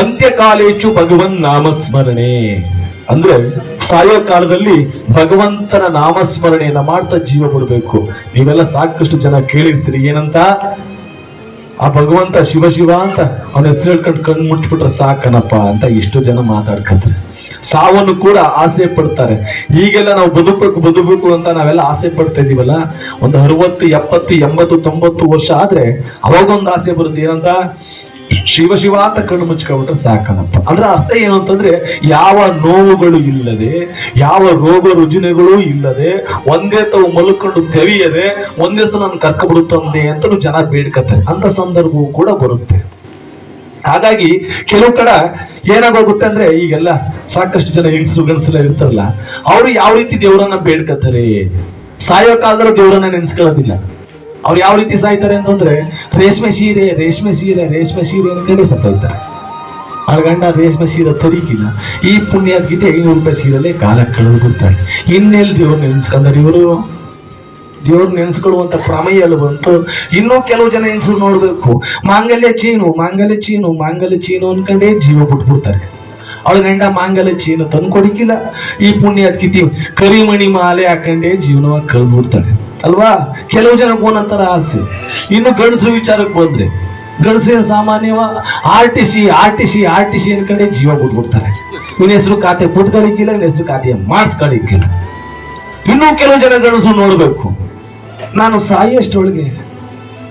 ಅಂತ್ಯಕಾಲೇಚು ಭಗವನ್ ನಾಮಸ್ಮರಣೆ. ಅಂದ್ರೆ ಸಾಯೋ ಕಾಲದಲ್ಲಿ ಭಗವಂತನ ನಾಮಸ್ಮರಣೆಯನ್ನ ಮಾಡ್ತಾ ಜೀವ ಬಿಡಬೇಕು ನೀವೆಲ್ಲ ಸಾಕಷ್ಟು ಜನ ಕೇಳಿರ್ತೀರಿ, ಏನಂತ? ಆ ಭಗವಂತ ಶಿವ ಶಿವ ಅಂತ ಅವನ ಹೆಸರು ಹೇಳ್ಕೊಂಡು ಕಣ್ಣು ಮುಟ್ಬಿಟ್ರೆ ಸಾಕನಪ್ಪ ಅಂತ ಎಷ್ಟೋ ಜನ ಮಾತಾಡ್ಕಂತಾರೆ ಸಾವನ್ನು ಕೂಡ ಆಸೆ ಪಡ್ತಾರೆ. ಈಗೆಲ್ಲ ನಾವು ಬದುಕಬೇಕು ಬದುಕಬೇಕು ಅಂತ ನಾವೆಲ್ಲ ಆಸೆ ಪಡ್ತಾ ಇದೀವಲ್ಲ ಒಂದು ಅರವತ್ತು, ಎಪ್ಪತ್ತು, ಎಂಬತ್ತು, ತೊಂಬತ್ತು ವರ್ಷ ಆದ್ರೆ ಅವಾಗೊಂದು ಆಸೆ ಬರುತ್ತೆ. ಏನಂತ? ಶಿವ ಶಿವ ಅಂತ ಕಣ್ಣು ಮುಚ್ಕೊಂಡ್ಬಿಟ್ರೆ ಸಾಕನಪ್ಪ. ಅದರ ಅರ್ಥ ಏನು ಅಂತಂದ್ರೆ ಯಾವ ನೋವುಗಳು ಇಲ್ಲದೆ, ಯಾವ ರೋಗ ರುಜಿನಗಳು ಇಲ್ಲದೆ, ಒಂದೇ ತಾವು ಮಲ್ಕೊಂಡು ತೆವಿಯದೆ, ಒಂದೇ ಸಲ ನಾನು ಕರ್ಕೊಬಿಡುತ್ತಂದೆ ಅಂತಲೂ ಜನ ಬೇಡ್ಕತ್ತಾರೆ ಅಂತ ಸಂದರ್ಭವೂ ಕೂಡ ಬರುತ್ತೆ. ಹಾಗಾಗಿ ಕೆಲವು ಕಡ ಏನಾಗೋಗುತ್ತೆ ಅಂದ್ರೆ ಈಗೆಲ್ಲ ಸಾಕಷ್ಟು ಜನ ಹೆಂಗಸರು ಗಂಡಸರು ಇರ್ತಾರಲ್ಲ, ಅವರು ಯಾವ ರೀತಿ ದೇವರನ್ನ ಬೇಡ್ಕತ್ತಾರೆ ಸಾಯೋ ಕಾಲದಲ್ಲಿ ದೇವರನ್ನ ನೆನ್ಸ್ಕೊಳ್ಳೋದಿಲ್ಲ. ಅವ್ರು ಯಾವ ರೀತಿ ಸಾಯ್ತಾರೆ ಅಂತಂದ್ರೆ, ರೇಷ್ಮೆ ಸೀರೆ ರೇಷ್ಮೆ ಸೀರೆ ರೇಷ್ಮೆ ಸೀರೆ ಅಂತೇಳಿ ಸತ್ತೋಯ್ತಾರೆ. ಅವ್ರ ಗಂಡ ರೇಷ್ಮೆ ಸೀರೆ ತರೀಕಿಲ್ಲ. ಈ ಪುಣ್ಯ ಗೀತೆ ಐನೂರು ರೂಪಾಯಿ ಸೀರೆಲ್ಲೇ ಕಾಲ ಕಳೆದು ಬಿಡ್ತಾರೆ ಇನ್ನೆಲ್ಲಿ ದೇವ್ರು ನೆನ್ಸ್ಕೊಂಡ್ರೆ ಇವರು? ದೇವ್ರು ನೆನ್ಸ್ಕೊಳ್ಳುವಂತ ಪ್ರಮೇಯ ಎಲ್ಲ ಬಂತು? ಇನ್ನೂ ಕೆಲವು ಜನ ಹೆಂಗಸರು ನೋಡ್ಬೇಕು. ಮಾಂಗಲ್ಯ ಚೀನು ಮಾಂಗಲ್ಯ ಚೀನು ಮಾಂಗಲ್ಯ ಚೀನು ಅನ್ಕೊಂಡೇ ಜೀವ ಬಿಟ್ಬಿಡ್ತಾರೆ. ಅವಳ ಗಂಡ ಮಾಂಗಲ್ಯ ಚೀನು ತಂದು ಈ ಪುಣ್ಯ ಕಿತಿ ಕರಿಮಣಿ ಮಾಲೆ ಹಾಕೊಂಡೇ ಜೀವನವಾಗಿ ಕಳೆದ್ಬಿಡ್ತಾರೆ ಅಲ್ವಾ? ಕೆಲವು ಜನಕ್ಕೆ ಒಂದೊಂಥರ ಆಸೆ. ಇನ್ನು ಗಂಡಸು ವಿಚಾರಕ್ಕೆ ಬಂದ್ರೆ, ಗಂಡಸರಿನ ಸಾಮಾನ್ಯವ? R T C R T C R T C ಅನ್ಕೊಂಡೇ ಜೀವ ಬಿಟ್ಬಿಡ್ತಾರೆ ನಿನ್ನ ಹೆಸರು ಖಾತೆ ಪುಟ್ಗಳಿಕ್ಕಿಲ್ಲ ನಿನ್ನ ಹೆಸರು ಖಾತೆ ಮಾಡಿಸ್ಗಳಿಕ್ಕಿಲ್ಲ. ಇನ್ನೂ ಕೆಲವು ಜನ ಗಂಡಸು ನೋಡಬೇಕು. ನಾನು ಸಾಯಿಯಷ್ಟೊಳಗೆ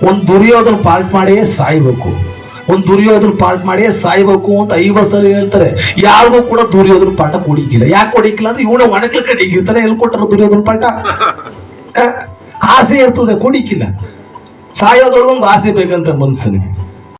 ಒಂದು ದುರ್ಯೋಧನ ಪಾರ್ಟ್ ಮಾಡಿಯೇ ಸಾಯ್ಬೇಕು. ಒಂದು ದುರ್ಯೋಧನ ಪಾರ್ಟ್ ಮಾಡಿಯೇ ಸಾಯ್ಬೇಕು ಅಂತ ಐವತ್ತು ಹೇಳ್ತಾರೆ. ಯಾರಿಗೂ ಕೂಡ ದುರ್ಯೋಧನ ಪಾಠ ಕೊಡಿಕ್ಕಿಲ್ಲ. ಯಾಕೆ ಕೊಡಿಕ್ಕಿಲ್ಲ ಅಂದ್ರೆ ಇವನ ಒಣಗ್ಲ ಕಡಿಗಿರ್ತಾನೆ ಎಲ್ಲಿ ಕೊಟ್ಟರು ದುರ್ಯೋಧನ ಪಾಠ. ಆಸೆ ಇರ್ತದೆ ಕೊಡಿಕಿಲ್ಲ ಸಾಯೋದ್ರೊಳಗೊಂದು ಆಸೆ ಬೇಕಂತ ಮನುಷ್ಯನಿಗೆ